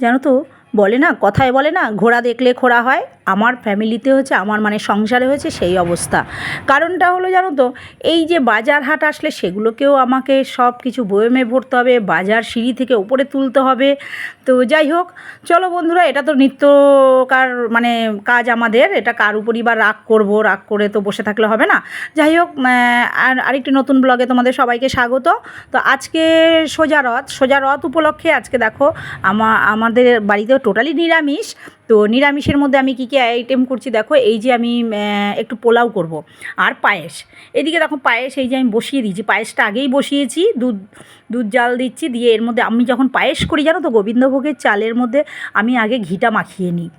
জানো তো? বলে না কথায় বলে না ঘোড়া দেখলে খোড়া হয়। আমার ফ্যামিলিতে হচ্ছে আমার মানে সংসারে হয়েছে সেই অবস্থা। কারণটা হলো জানো তো, এই যে বাজার হাট আসলে সেগুলোকেও আমাকে সব কিছু বয়মে ভরতে হবে, বাজার সিঁড়ি থেকে উপরে তুলতে হবে। তো যাই হোক, চলো বন্ধুরা, এটা তো নিত্যকার মানে কাজ আমাদের, এটা কার উপরই বা রাগ করব, রাগ করে তো বসে থাকলে হবে না। যাই হোক আর আরেকটি নতুন ব্লগে তোমাদের সবাইকে স্বাগত। তো আজকে সোজা রথ সোজা রথ উপলক্ষে আজকে দেখো, আমা, আমাদের বাড়িতেও টোটালি নিরামিষ। তো নিরামিষের মধ্যে আমি কী কী আইটেম করছি দেখো, এই যে আমি একটু পোলাও করব আর পায়েস। এদিকে দেখো পায়েস, এই যে আমি বসিয়ে দিয়েছি, পায়েসটা আগেই বসিয়েছি, দুধ দুধ জাল দিচ্ছি, দিয়ে এর মধ্যে আমি যখন পায়েস করি জানো তো, গোবিন্দভোগের চালের মধ্যে আমি আগে ঘিটা মাখিয়ে নিই।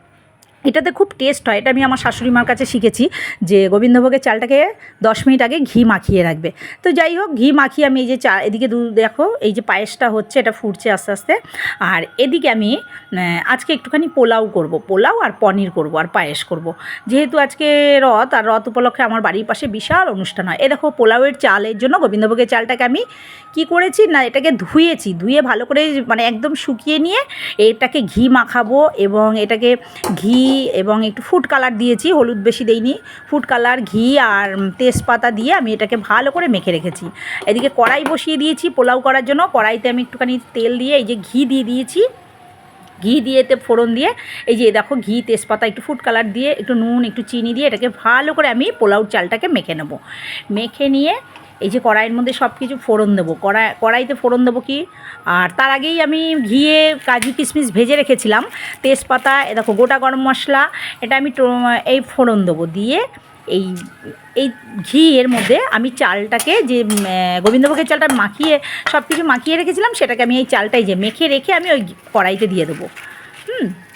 এটাতে খুব টেস্ট হয়, এটা আমি আমার শাশুড়ি মার কাছে শিখেছি যে গোবিন্দভোগের চালটাকে দশ মিনিট আগে ঘি মাখিয়ে রাখবে। তো যাই হোক, ঘি মাখিয়ে আমি এই যে চা এদিকে দুধ দেখো, এই যে পায়েসটা হচ্ছে, এটা ফুটছে আস্তে আস্তে। আর এদিকে আমি আজকে একটুখানি পোলাও করব, পোলাও আর পনির করব আর পায়েস করব। যেহেতু আজকে রথ, আর রথ উপলক্ষে আমার বাড়ির পাশে বিশাল অনুষ্ঠান হয়। এ দেখো, পোলাওয়ের চালের জন্য গোবিন্দভোগের চালটাকে আমি কি করেছি না, এটাকে ধুয়েছি, ধুয়ে ভালো করে মানে একদম শুকিয়ে নিয়ে এটাকে ঘি মাখাবো এবং এটাকে ঘি এবং একটু ফুড কালার দিয়েছি, হলুদ বেশি দেইনি। ফুড কালার ঘি আর তেজপাতা দিয়ে আমি এটাকে ভালো করে মেখে রেখেছি। এদিকে কড়াই বসিয়ে দিয়েছি পোলাও করার জন্য। কড়াইতে আমি একটুখানি তেল দিয়ে এই যে ঘি দিয়ে দিয়েছি। ঘি দিয়ে এতে ফোড়ন দিয়ে এই যে দেখো ঘি, তেজপাতা, একটু ফুড কালার দিয়ে একটু নুন, একটু চিনি দিয়ে এটাকে ভালো করে আমি পোলাও চালটাকে মেখে নেব। মেখে নিয়ে এই যে কড়াইয়ের মধ্যে সব কিছু ফোড়ন দেবো। কড়াই, কড়াইতে ফোড়ন দেবো কি? আর তার আগেই আমি ঘিয়ে কাজু কিশমিশ ভেজে রেখেছিলাম। তেজপাতা, এ দেখো গোটা গরম মশলা, এটা আমি এই ফোড়ন দেবো দিয়ে এই এই ঘি এর মধ্যে আমি চালটাকে যে গোবিন্দভোগের চালটা মাখিয়ে সব কিছু মাখিয়ে রেখেছিলাম, সেটাকে আমি এই চালটাই যে মেখে রেখে আমি ওই কড়াইতে দিয়ে দেবো।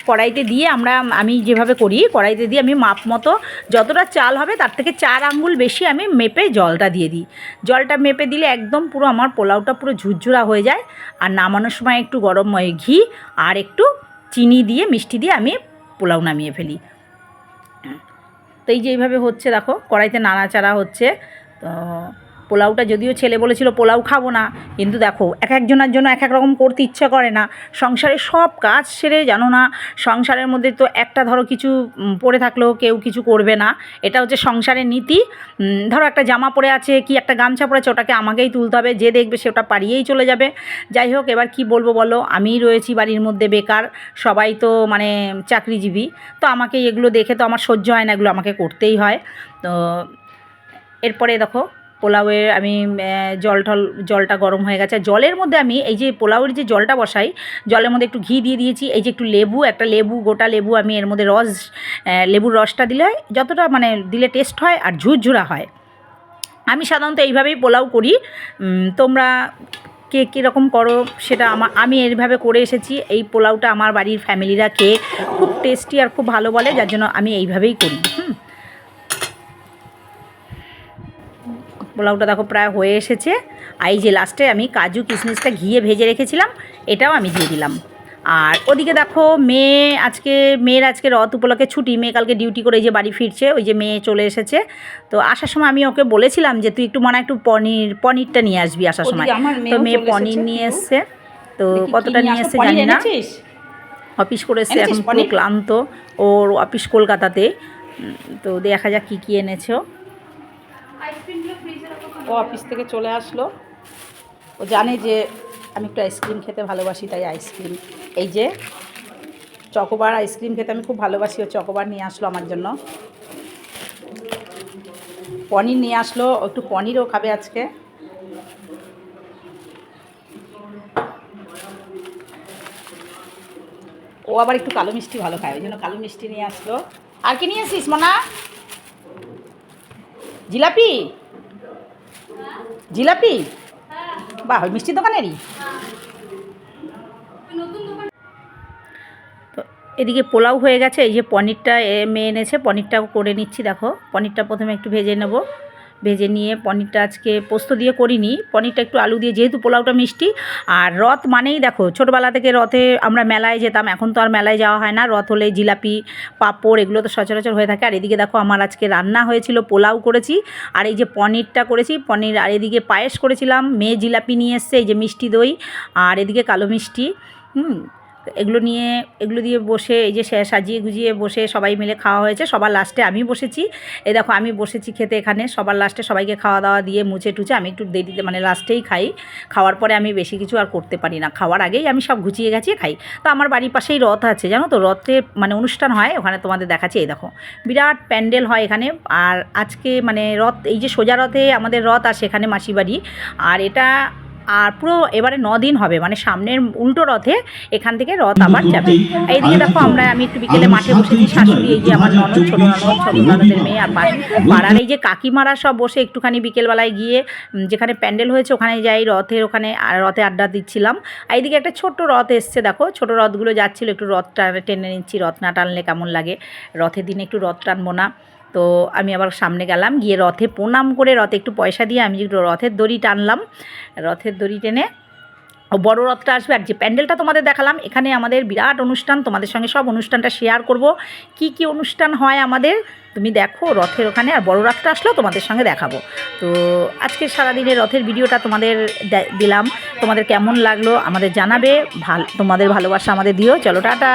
কড়াইতে দিয়ে আমরা, আমি যেভাবে করি, কড়াইতে দিয়ে আমি মাপ মতো যতটা চাল হবে, তার থেকে চার আঙ্গুল বেশি আমি মেপে জলটা দিয়ে দিই। জলটা মেপে দিলে একদম পুরো আমার পোলাওটা পুরো ঝুরঝুরা হয়ে যায়। আর নামানোর সময় একটু গরম ঘি আর একটু চিনি দিয়ে, মিষ্টি দিয়ে আমি পোলাও নামিয়ে ফেলি। তো এই যে এইভাবে হচ্ছে, দেখো, কড়াইতে নাড়াচাড়া হচ্ছে। তো পোলাওটা যদিও ছেলে বলেছিল পোলাও খাব না, কিন্তু দেখো, এক একজনের জন্য এক এক রকম করতে ইচ্ছা করে না। সংসারের সব কাজ সেরে, জানো না, সংসারের মধ্যে তো একটা ধরো কিছু পড়ে থাকলেও কেউ কিছু করবে না। এটা হচ্ছে সংসারের নীতি। ধরো একটা জামা পরে আছে কি, একটা গামছা পরেছে ওটাকে আমাকেই তুলতে হবে, যে দেখবে সে ওটা পারিয়েই চলে যাবে। যাই হোক, এবার কি বলব বলো, আমিই রয়েছি বাড়ির মধ্যে বেকার, সবাই তো মানে চাকরিজীবী। তো আমাকে এগুলো দেখে তো আমার সহ্য হয় না, এগুলো আমাকে করতেই হয়। তো এরপরে দেখো পোলাওয়ের, আমি জল টল, জলটা গরম হয়ে গেছে। জলের মধ্যে আমি এই যে পোলাওয়ের যে জলটা বসাই, জলের মধ্যে একটু ঘি দিয়ে দিয়েছি। এই যে একটু লেবু, একটা লেবু, গোটা লেবু আমি এর মধ্যে রস লেবুর রসটা দিলে যতটা মানে দিলে টেস্ট হয় আর ঝুরঝুরা হয়। আমি সাধারণত এইভাবেই পোলাও করি। তোমরা কে কীরকম করো সেটা আমার আমি এইভাবে করে এসেছি। এই পোলাওটা আমার বাড়ির ফ্যামিলিরা খেয়ে খুব টেস্টি আর খুব ভালো বলে, যার জন্য আমি এইভাবেই করি। পোলাওটা দেখো প্রায় হয়ে এসেছে। আর এই যে লাস্টে আমি কাজু কিশমিশটা ঘিয়ে ভেজে রেখেছিলাম এটাও আমি দিয়ে দিলাম। আর ওদিকে দেখো মেয়ে আজকে মেয়ের আজকে রথ উপলক্ষে ছুটি মেয়ে কালকে ডিউটি করে এই যে বাড়ি ফিরছে ওই যে মেয়ে চলে এসেছে। তো আসার সময় আমি ওকে বলেছিলাম যে তুই একটু মনে একটু পনির পনিরটা নিয়ে আসবি আসার সময়। তো মেয়ে পনির নিয়ে। এসছে। তো কতটা নিয়ে এসছে জানি না। অফিস করে এসছে এনেছিস এখন পুরো পনির? ক্লান্ত। ওর অফিস কলকাতাতে। তো দেখা যাক কী কী এনেছো। ও অফিস থেকে চলে আসলো। ও জানে যে আমি একটু আইসক্রিম খেতে ভালোবাসি, তাই আইসক্রিম এই যে চকোবার আইসক্রিম খেতে আমি খুব ভালোবাসি, ও চকোবার নিয়ে আসলো আমার জন্য। পনির নিয়ে আসলো একটু পনিরও খাবে আজকে। ও আবার একটু কালো মিষ্টি ভালো খায়, ওই জন্য কালো মিষ্টি নিয়ে আসলো। আর কি নিয়ে আসিস, মনা? জিলাপি? জিলাপি? বাহ, ওই মিষ্টির দোকানেরই? তো এদিকে পোলাও হয়ে গেছে, এই যে পনিরটা মেয়ে এনেছে, পনিরটাও করে নিচ্ছি, দেখো। পনিরটা প্রথমে একটু ভেজে নেব। ভেজে নিয়ে পনিরটা আজকে পোস্ত দিয়ে করিনি। পনিরটা একটু আলু দিয়ে, যেহেতু পোলাওটা মিষ্টি। আর রথ মানেই দেখো, ছোটোবেলা থেকে রথে আমরা মেলায় যেতাম, এখন তো আর মেলায় যাওয়া হয় না। রথ হলে জিলাপি, পাঁপড় এগুলো তো সচরাচর হয়ে থাকে। আর এদিকে দেখো আমার আজকে রান্না হয়েছিল, পোলাও করেছি। আর এই যে পনিরটা করেছি, পনির আর এদিকে পায়েস করেছিলাম। মেয়ে জিলাপি নিয়ে এসছে, এই যে মিষ্টি দই। আর এদিকে কালো মিষ্টি। হুম এগুলো নিয়ে, এগুলো দিয়ে বসে এই যে সাজিয়ে গুজিয়ে বসে সবাই মিলে খাওয়া হয়েছে। সবার লাস্টে আমি বসেছি। এই দেখো, আমি বসেছি খেতে এখানে। সবার লাস্টে সবাইকে খাওয়া দাওয়া দিয়ে মুছে টুচে আমি একটু দেরিতে মানে লাস্টেই খাই। খাওয়ার পরে আমি বেশি কিছু আর করতে পারি না। খাওয়ার আগেই আমি সব গুছিয়ে গাছিয়ে খাই। তো আমার বাড়ির পাশেই রথ আছে, জানো তো? রথে মানে অনুষ্ঠান হয়, ওখানে তোমাদের দেখাচ্ছি। এই দেখো, বিরাট প্যান্ডেল হয় এখানে। আর আজকে মানে রথ, এই যে সোজা রথে আমাদের রথ আসে এখানে মাসি বাড়ি। আর এটা আর পুরো এবারে ন দিন হবে মানে সামনের উল্টো রথে এখান থেকে রথ আবার যাবে। এইদিকে দেখো আমরা আমি একটু বিকেলে মাঠে বসেছি শাশুড়ি এই যে আমার ননদ ছোটো ননদ ছোটো ননদের মেয়ে আর পাড়ার এই যে কাকিমারা সব বসে একটুখানি বিকেলবেলায় গিয়ে যেখানে প্যান্ডেল হয়েছে ওখানে যাই রথের ওখানে রথে আড্ডা দিচ্ছিলাম। এইদিকে একটা ছোট্ট রথ এসছে দেখো ছোট রথগুলো যাচ্ছিল একটু রথটা টেনে নিচ্ছি রথ না টানলে কেমন লাগে? রথের দিনে একটু রথ টানবো না। তো আমি আবার সামনে গেলাম, গিয়ে রথে প্রণাম করে রথে একটু পয়সা দিয়ে আমি একটু রথের দড়ি টানলাম, রথের দড়ি টেনে বড় রথটা আসবে আর যে প্যান্ডেলটা তোমাদের দেখালাম, এখানে আমাদের বিরাট অনুষ্ঠান, তোমাদের সঙ্গে সব অনুষ্ঠানটা শেয়ার করব। কি কি অনুষ্ঠান হয় আমাদের? তুমি দেখো রথের ওখানে আর বড় রথটা আসলেও তোমাদের সঙ্গে দেখাবো। তো আজকে সারাদিনের রথের ভিডিওটা তোমাদের দিলাম। তোমাদের কেমন লাগল আমাদের জানাবে, ভালো, তোমাদের ভালোবাসা আমাদের দিও। চলো, টাটা!